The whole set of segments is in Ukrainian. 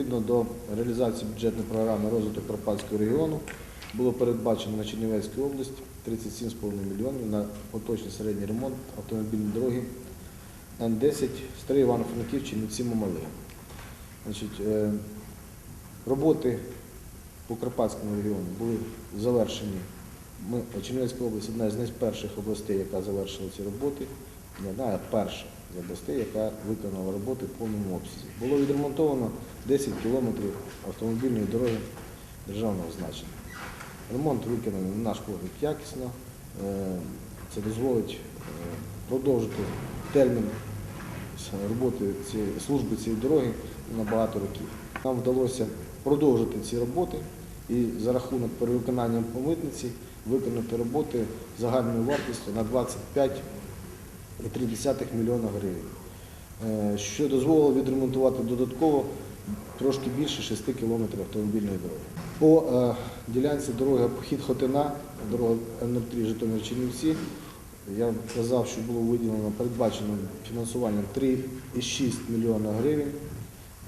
Відповідно до реалізації бюджетної програми розвиток Карпатського регіону було передбачено на Чернівецькій області 37,5 мільйонів на поточний середній ремонт автомобільної дороги Н-10 Старий Івано-Франків Чернівці Мамали. Значить, е, роботи по Карпатському регіону були завершені. Ми, Чернівецька область одна з найперших областей, яка завершила ці роботи, не одна, а перша з областей, яка виконала роботи в повному обсязі. Було відремонтовано 10 кілометрів автомобільної дороги державного значення. Ремонт виконаний на наш погляд якісно. Е, Це дозволить е, продовжити термін роботи цієї служби цієї дороги на багато років. Нам вдалося продовжити ці роботи і за рахунок перевиконання по митниці виконати роботи загальною вартістю на 25,3 мільйона гривень, Е, що дозволило відремонтувати додатково трошки більше 6 кілометрів автомобільної дороги. По е, ділянці дороги похід Хотина, дорога Н-03 Житомир Чернівці, я казав, що було виділено передбачено фінансуванням 3,6 мільйона гривень.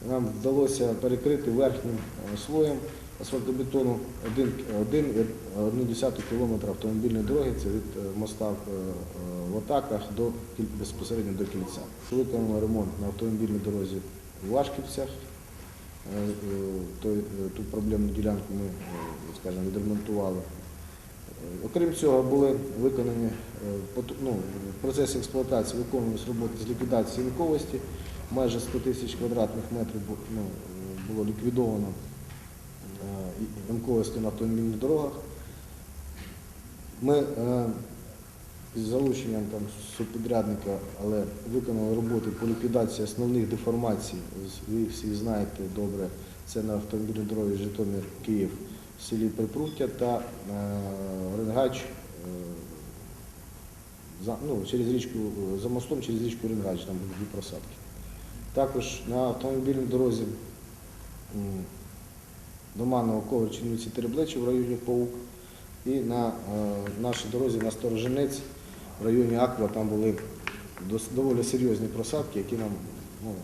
Нам вдалося перекрити верхнім е, слоєм асфальтобетону 1,1 кілометра автомобільної дороги, це від е, моста в е, в Отаках до безпосередньо до кільця. Виконали ремонт на автомобільній дорозі в Вашківцях. Е, е, е, Ту проблемну ділянку ми, е, скажімо, відремонтували. Е, Окрім цього, були виконані е, ну, в процесі експлуатації виконувалися роботи з ліквідації інковості. Майже 100 тисяч квадратних метрів ну, е, було ліквідовано е, і- інковості на автомобільних дорогах. Ми е, з залученням там, субпідрядника, але виконали роботи по ліквідації основних деформацій. Ви всі знаєте добре, це на автомобільній дорозі Житомир-Київ в селі Припруття та е, Ренгач е, ну, через річку, за мостом через річку Ренгач, там були дві просадки. Також на автомобільній дорозі м, Доманова Коваль Чернівці Тереблечі в районі Паук. І на е, нашій дорозі на Стороженець в районі Аква там були доволі серйозні просадки, які нам ну,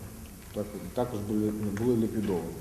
так- також були ліквідовані.